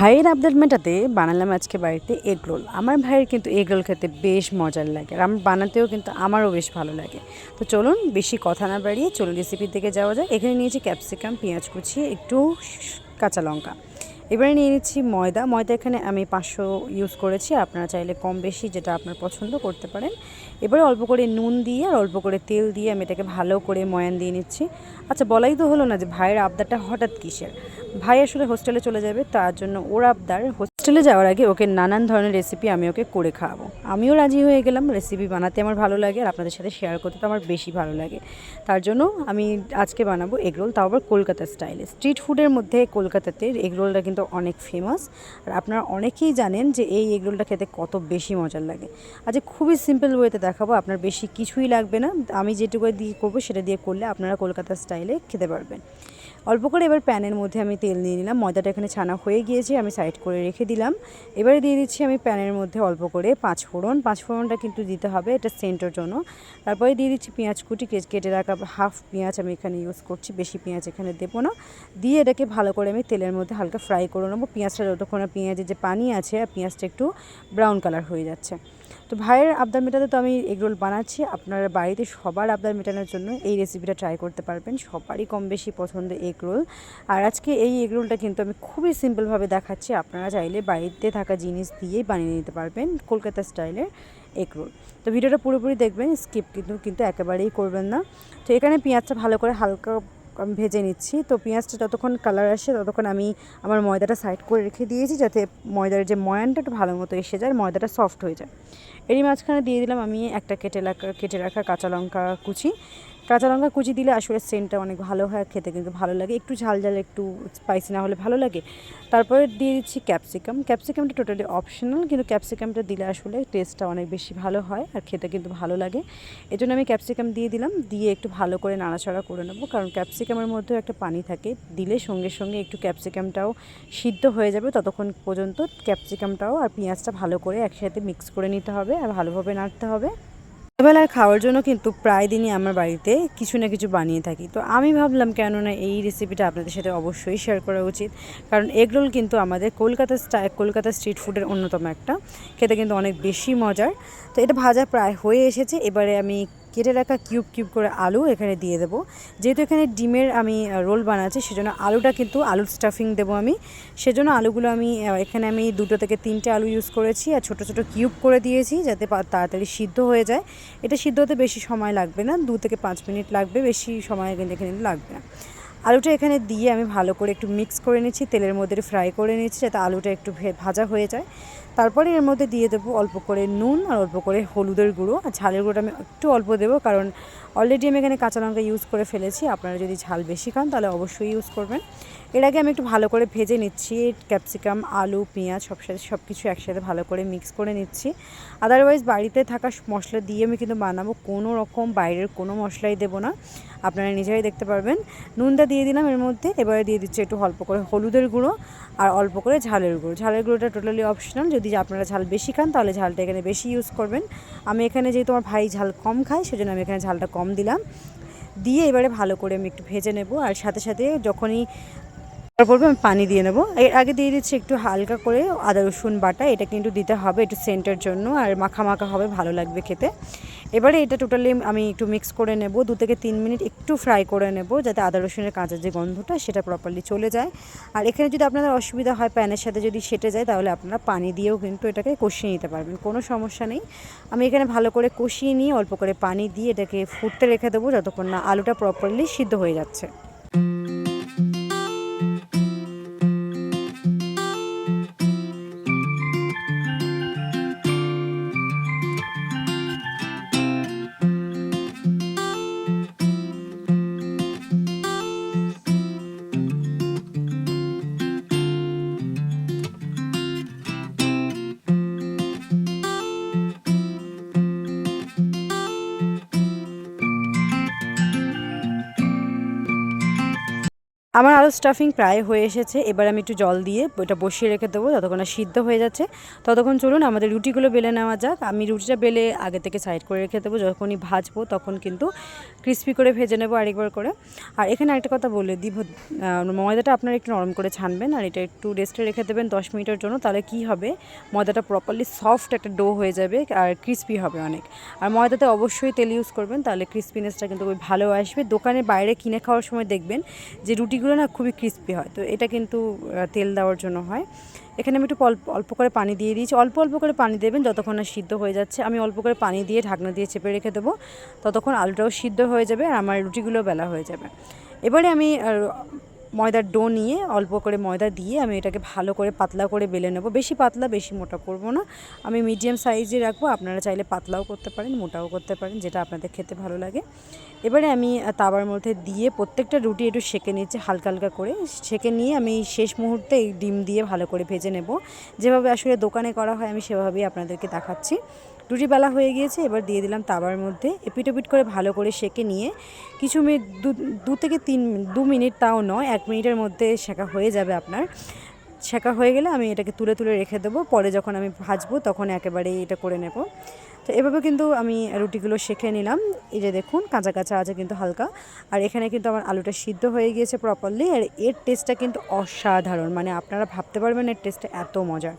ভাইয়ের আবদার মেটাতে বানালাম আজকে বাড়িতে এগ রোল আমার ভাইয়ের কিন্তু এগ রোল খেতে বেশ মজার লাগে আর আমার বানাতেও কিন্তু আমারও বেশ ভালো লাগে। তো চলুন বেশি কথা না বাড়িয়ে চলুন রেসিপির দিকে যাওয়া যায় এখানে নিয়েছি ক্যাপসিকাম পেঁয়াজ কুচি, একটু কাঁচা লঙ্কা। এবারে নিয়ে নিচ্ছি ময়দা। ময়দা এখানে আমি পাঁচশো ইউজ করেছি। আপনারা চাইলে কম বেশি যেটা আপনার পছন্দ করতে পারেন। এবারে অল্প করে নুন দিয়ে আর অল্প করে তেল দিয়ে আমি এটাকে ভালো করে ময়ান দিয়ে নিচ্ছি। আচ্ছা বলাই তো হলো না যে ভাইয়ের আবদারটা হঠাৎ কিসের? ভাই আসলে হোস্টেলে চলে যাবে, তার জন্য ওর আবদার হোস্টেলে যাওয়ার আগে ওকে নানান ধরনের রেসিপি আমি ওকে করে খাওয়াবো। আমিও রাজি হয়ে গেলাম রেসিপি বানাতে আমার ভালো লাগে আর আপনাদের সাথে শেয়ার করতে তো আমার বেশি ভালো লাগে। তার জন্য আমি আজকে বানাবো এগরোল তাও আবার কলকাতা স্টাইলে স্ট্রিট ফুডের মধ্যে কলকাতাতে এগরোলটা কিন্তু অনেক ফেমাস আর আপনারা অনেকেই জানেন যে এই এগরোলটা খেতে কত বেশি মজার লাগে। আজ খুবই সিম্পল ওয়েতে দেখাবো, আপনার বেশি কিছুই লাগবে না। আমি যেটুকু দিয়ে করব, সেটা দিয়ে করলে আপনারা কলকাতা স্টাইলে খেতে পারবেন। অল্প করে এবার প্যানের মধ্যে আমি তেল নিয়ে নিলাম। ময়দাটা এখানে ছানা হয়ে গিয়েছে, আমি সাইড করে রেখে দিলাম। এবারে দিয়ে দিচ্ছি আমি প্যানের মধ্যে অল্প করে পাঁচ ফোড়ন পাঁচ ফোড়নটা কিন্তু দিতে হবে, এটা সেন্টের জন্য। তারপরে দিয়ে দিচ্ছি পেঁয়াজ কুটি কেটে রাখা হাফ পেঁয়াজ আমি এখানে ইউজ করছি, বেশি পেঁয়াজ এখানে দেবো না। দিয়ে এটাকে ভালো করে আমি তেলের মধ্যে হালকা ফ্রাই করে নেব। পেঁয়াজটা যতক্ষণ পেঁয়াজের যে পানি আছে, আর পেঁয়াজটা একটু ব্রাউন কালার হয়ে যাচ্ছে। তো ভাইয়ের আবদার মেটাতে তো আমি এগরোল বানাচ্ছি। আপনারা বাড়িতে সবার আবদার মেটানোর জন্য এই রেসিপিটা ট্রাই করতে পারবেন। সবারই কম বেশি পছন্দ এগরোল আর আজকে এই এগরোলটা কিন্তু আমি খুবই সিম্পলভাবে দেখাচ্ছি। আপনারা চাইলে বাড়িতে থাকা জিনিস দিয়েই বানিয়ে নিতে পারবেন কলকাতা স্টাইলের এগরোল তো ভিডিওটা পুরোপুরি দেখবেন স্কিপ কিন্তু কিন্তু একেবারেই করবেন না। তো এখানে পেঁয়াজটা ভালো করে হালকা আমি ভেজে নিচ্ছি। তো পেঁয়াজটা যতক্ষণ কালার আসে ততক্ষণ আমি আমার ময়দাটা সাইড করে রেখে দিয়েছি যাতে ময়দার যে ময়ানটা একটু ভালো মতো এসে যায়, ময়দাটা সফট হয়ে যায়। এরই মাঝখানে দিয়ে দিলাম আমি একটা কেটে রাখা কেটে রাখা কাঁচা লঙ্কা কুচি। কাঁচা লঙ্কা কুচি দিলে আসলে সেন্টটা অনেক ভালো হয় খেতে কিন্তু ভালো লাগে। একটু ঝাল ঝাল, একটু স্পাইসি না হলে ভালো লাগে। তারপরে দিয়ে দিচ্ছি ক্যাপসিকাম ক্যাপসিকামটা টোটালি অপশনাল কিন্তু ক্যাপসিকামটা দিলে আসলে টেস্টটা অনেক বেশি ভালো হয় আর খেতে কিন্তু ভালো লাগে। এজন্য আমি ক্যাপসিকাম দিয়ে দিলাম। দিয়ে একটু ভালো করে নাড়াচাড়া করে নেব, কারণ ক্যাপসিকামের মধ্যেও একটা পানি থাকে। দিলে সঙ্গে সঙ্গে একটু ক্যাপসিকামটাও সিদ্ধ হয়ে যাবে ততক্ষণ পর্যন্ত। ক্যাপসিকামটাও আর পেঁয়াজটা ভালো করে একসাথে মিক্স করে নিতে হবে আর ভালোভাবে নাড়তে হবে। এবেলার খাওয়ার জন্য কিন্তু প্রায় দিনই আমার বাড়িতে কিছু না কিছু বানিয়ে থাকি। তো আমি ভাবলাম কেননা এই রেসিপিটা আপনাদের সাথে অবশ্যই শেয়ার করা উচিত। কারণ এগরোল কিন্তু আমাদের কলকাতা স্টাই কলকাতা স্ট্রিট ফুডের অন্যতম একটা। খেতে কিন্তু অনেক বেশি মজার। তো এটা ভাজা প্রায় হয়ে এসেছে। এবারে আমি কেটে রাখা কিউব কিউব করে আলু এখানে দিয়ে দেবো। যেহেতু এখানে ডিমের আমি রোল বানাচ্ছি, সেজন্য আলুটা কিন্তু আলুর স্টাফিং দেবো আমি। সেজন্য আলুগুলো আমি এখানে আমি দুটো থেকে তিনটে আলু ইউজ করেছি আর ছোটো ছোটো কিউব করে দিয়েছি যাতে তাড়াতাড়ি সিদ্ধ হয়ে যায়। এটা সিদ্ধ হতে বেশি সময় লাগবে না, দু থেকে পাঁচ মিনিট লাগবে, বেশি সময় কিন্তু এখানে লাগবে না। আলুটা এখানে দিয়ে আমি ভালো করে একটু মিক্স করে নিচ্ছি, তেলের মধ্যে ফ্রাই করে নিচ্ছি যাতে আলুটা একটু ভাজা হয়ে যায়। তারপরে এর মধ্যে দিয়ে দেবো অল্প করে নুন আর অল্প করে হলুদের গুঁড়ো। আর ঝালের গুঁড়োটা আমি একটু অল্প দেবো কারণ অলরেডি আমি এখানে কাঁচা লঙ্কা ইউজ করে ফেলেছি। আপনারা যদি ঝাল বেশি খান, তাহলে অবশ্যই ইউজ করবেন। এর আগে আমি একটু ভালো করে ভেজে নিচ্ছি। ক্যাপসিকাম আলু, পেঁয়াজ সব সাথে সব কিছু একসাথে ভালো করে মিক্স করে নিচ্ছি। আদারওয়াইজ বাড়িতে থাকা মশলা দিয়ে আমি কিন্তু বানাবো। কোনো রকম বাইরের কোনো মশলাই দেবো না। আপনারা নিজেরাই দেখতে পারবেন। নুনটা দিয়ে দিলাম এর মধ্যে। এবারে দিয়ে দিচ্ছি একটু অল্প করে হলুদের গুঁড়ো আর অল্প করে ঝালের গুঁড়ো। ঝালের গুঁড়োটা টোটালি অপশনাল যদি আপনারা ঝাল বেশি খান, তাহলে ঝালটা এখানে বেশি ইউজ করবেন। আমি এখানে যেহেতু আমার ভাই ঝাল কম খায়, সেজন্য আমি এখানে ঝালটা কম দিলাম। দিয়ে এবারে ভালো করে আমি একটু ভেজে নেব আর সাথে সাথে যখনই পড়বে আমি পানি দিয়ে নেব। এর আগে দিয়ে দিচ্ছি একটু হালকা করে আদা রসুন বাটা, এটা কিন্তু দিতে হবে একটু সেন্টের জন্য আর মাখা মাখা হবে, ভালো লাগবে খেতে। এবারে এটা টোটালি আমি একটু মিক্স করে নেব, দু থেকে তিন মিনিট একটু ফ্রাই করে নেব যাতে আদা, রসুনের কাঁচা যে গন্ধটা সেটা প্রপারলি চলে যায়। আর এখানে যদি আপনাদের অসুবিধা হয় প্যানের সাথে যদি সেটে যায় তাহলে আপনারা পানি দিয়েও কিন্তু এটাকে কষিয়ে নিতে পারবেন, কোনো সমস্যা নেই। আমি এখানে ভালো করে কষিয়ে নিয়ে অল্প করে পানি দিয়ে এটাকে ফুটতে রেখে দেবো যতক্ষণ না আলুটা প্রপারলি সিদ্ধ হয়ে যাচ্ছে। আমার আলু স্টাফিং প্রায় হয়ে এসেছে। এবার আমি একটু জল দিয়ে ওটা বসিয়ে রেখে দেবো যতক্ষণ সিদ্ধ হয়ে যাচ্ছে। ততক্ষণ চলুন আমাদের রুটিগুলো বেলে নেওয়া যাক। আমি রুটিটা বেলে আগে থেকে সাইড করে রেখে দেবো। যখনই ভাজবো তখন কিন্তু ক্রিস্পি করে ভেজে নেব আরেকবার করে। আর এখানে আরেকটা কথা বলে দিব ময়দাটা আপনারা একটু নরম করে ছানবেন আর এটা একটু রেস্টে রেখে দেবেন দশ মিনিটের জন্য। তাহলে কি হবে? ময়দাটা প্রপারলি সফট একটা ডো হয়ে যাবে আর ক্রিস্পি হবে অনেক। আর ময়দাতে অবশ্যই তেল ইউজ করবেন, তাহলে ক্রিস্পিনেসটা কিন্তু খুবই ভালো আসবে। দোকানে বাইরে কিনে খাওয়ার সময় দেখবেন যে রুটিগুলো না খুবই ক্রিস্পি হয়। তো এটা কিন্তু তেল দেওয়ার জন্য হয়। এখানে আমি একটু অল্প অল্প করে পানি দিয়ে দিয়েছি। অল্প অল্প করে পানি দেবেন যতক্ষণ না সিদ্ধ হয়ে যাচ্ছে। আমি অল্প করে পানি দিয়ে ঢাকনা দিয়ে চেপে রেখে দেবো। ততক্ষণ আলুটাও সিদ্ধ হয়ে যাবে আর আমার রুটিগুলো বেলা হয়ে যাবে। এবারে আমি ময়দার ডো নিয়ে অল্প করে ময়দা দিয়ে আমি এটাকে ভালো করে পাতলা করে বেলে নেব। বেশি পাতলা, বেশি মোটা করব না। আমি মিডিয়াম সাইজে রাখব। আপনারা চাইলে পাতলাও করতে পারেন, মোটাও করতে পারেন, যেটা আপনাদের খেতে ভালো লাগে। এবারে আমি তাওয়ার মধ্যে দিয়ে প্রত্যেকটা রুটি একটু সেঁকে নিচ্ছি, হালকা হালকা করে। সেঁকে নিয়ে আমি শেষ মুহূর্তে এই ডিম দিয়ে ভালো করে ভেজে নেব। যেভাবে আসলে দোকানে করা হয়, আমি সেভাবেই আপনাদেরকে দেখাচ্ছি। রুটি বেলা হয়ে গিয়েছে, এবার দিয়ে দিলাম তাওয়ার মধ্যে। এপিট ওপিট করে ভালো করে সেঁকে নিয়ে কিছু মিনিট, দু থেকে তিন, দু মিনিট তাও নয়, এক মিনিটের মধ্যে সেঁকা হয়ে যাবে আপনার। সেঁকা হয়ে গেলে আমি এটাকে তুলে তুলে রেখে দেবো, পরে যখন আমি ভাজবো তখন একেবারেই এটা করে নেব। তো এভাবে কিন্তু আমি রুটিগুলো সেঁকে নিলাম। এই যে দেখুন, কাঁচা কাঁচা আছে কিন্তু হালকা। আর এখানে কিন্তু আমার আলুটা সিদ্ধ হয়ে গিয়েছে প্রপারলি আর এর টেস্টটা কিন্তু অসাধারণ। মানে আপনারা ভাবতে পারবেন এর টেস্টটা এত মজার।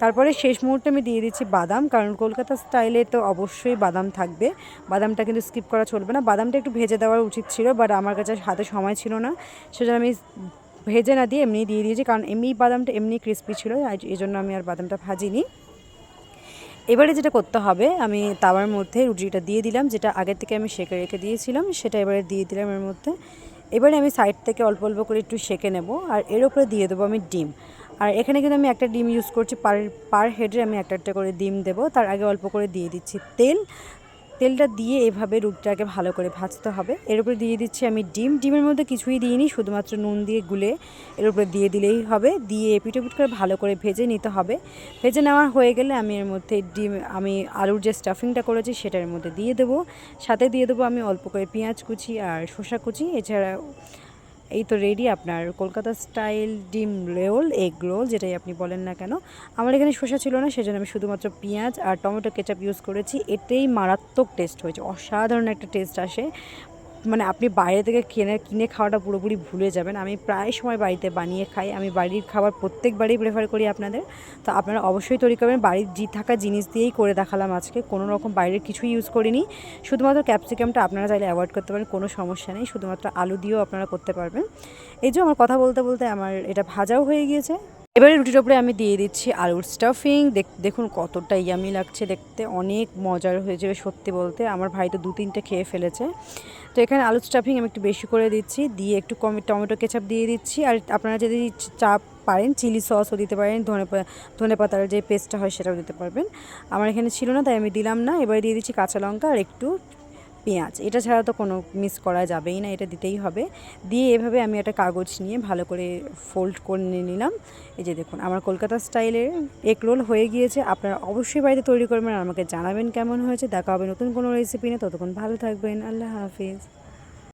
তারপরে শেষ মুহূর্তে আমি দিয়ে দিচ্ছি বাদাম, কারণ কলকাতা স্টাইলে তো অবশ্যই বাদাম থাকবে। বাদামটা কিন্তু স্কিপ করা চলবে না। বাদামটা একটু ভেজে দেওয়া উচিত ছিল বাট আমার কাছে হাতে সময় ছিল না। সেজন্য আমি ভেজে না দিয়ে এমনি দিয়ে দিয়েছি, কারণ এমনি বাদামটা এমনি ক্রিস্পি ছিল এই জন্য আমি আর বাদামটা ভাজিনি। এবারে যেটা করতে হবে, আমি তাওয়ার মধ্যে রুটিটা দিয়ে দিলাম, যেটা আগের থেকে আমি সেঁকে রেখে দিয়েছিলাম, সেটা এবারে দিয়ে দিলাম এর মধ্যে। এবারে আমি সাইড থেকে অল্প অল্প করে একটু সেঁকে নেব, আর এর উপরে দিয়ে দেবো আমি ডিম। আর এখানে কিন্তু আমি একটা ডিম ইউজ করছি পার পার হেডে আমি একটা একটা করে ডিম দেবো। তার আগে অল্প করে দিয়ে দিচ্ছি তেল। তেলটা দিয়ে এভাবে রুটিটাকে ভালো করে ভাজতে হবে। এর উপরে দিয়ে দিচ্ছি আমি ডিম। ডিমের মধ্যে কিছুই দিইনি, শুধুমাত্র নুন দিয়ে গুলে এর উপরে দিয়ে দিলেই হবে। দিয়ে এপিট ওপিট করে ভালো করে ভেজে নিতে হবে। ভেজে নেওয়া হয়ে গেলে আমি এর মধ্যে ডিম, আমি আলুর যে স্টাফিংটা করেছি সেটার মধ্যে দিয়ে দেবো। সাথে দিয়ে দেবো আমি অল্প করে পেঁয়াজ কুচি আর শসা কুচি। এছাড়া এই তো রেডি আপনার কলকাতা স্টাইল ডিম রোল এগ রোল যেটাই আপনি বলেন না কেন। আমার এখানে শসা ছিল না, সেজন্য আমি শুধুমাত্র পেঁয়াজ আর টমেটো কেচাপ ইউজ করেছি। এতেই মারাত্মক টেস্ট হয়েছে। অসাধারণ একটা টেস্ট আসে। মানে আপনি বাইরে থেকে কিনে কিনে খাওয়াটা পুরোপুরি ভুলে যাবেন। আমি প্রায় সময় বাড়িতে বানিয়ে খাই। আমি বাড়ির খাবার প্রত্যেকবারই প্রেফার করি আপনাদের। তো আপনারা অবশ্যই তৈরি করবেন। বাড়ির জি, থাকা জিনিস দিয়েই করে দেখালাম আজকে। কোনো রকম বাইরের কিছুই ইউজ করিনি। শুধুমাত্র ক্যাপসিকামটা আপনারা চাইলে অ্যাভয়েড করতে পারেন। কোনো সমস্যা নেই। শুধুমাত্র আলু দিয়েও আপনারা করতে পারবেন। এই যে আমার কথা বলতে বলতে আমার এটা ভাজাও হয়ে গিয়েছে। এবারে রুটির ওপরে আমি দিয়ে দিচ্ছি আলুর স্টাফিং দেখুন কতটা ইয়ামি লাগছে দেখতে, অনেক মজার হয়েছে সত্যি বলতে। আমার ভাই তো দু তিনটে খেয়ে ফেলেছে। তো এখানে আলুর স্টাফিং আমি একটু বেশি করে দিচ্ছি। দিয়ে একটু কম, টমেটো কেচাপ দিয়ে দিচ্ছি। আর আপনারা যদি চা পারেন চিলি সসও দিতে পারেন, ধনে ধনে পাতার যে পেস্টটা হয় সেটাও দিতে পারবেন। আমার এখানে ছিল না, তাই আমি দিলাম না। এবারে দিয়ে দিচ্ছি কাঁচা লঙ্কা আর একটু পেঁয়াজ, এটা ছাড়া তো কোনো মিস করা যাবেই না, এটা দিতেই হবে। দিয়ে এভাবে আমি একটা কাগজ নিয়ে ভালো করে ফোল্ড করে নিলাম। এই যে দেখুন, আমার কলকাতা স্টাইলের এক রোল হয়ে গিয়েছে। আপনারা অবশ্যই বাড়িতে তৈরি করবেন আর আমাকে জানাবেন কেমন হয়েছে। দেখা হবে নতুন কোনো রেসিপি নিয়ে। ততক্ষণ ভালো থাকবেন। আল্লাহ হাফিজ।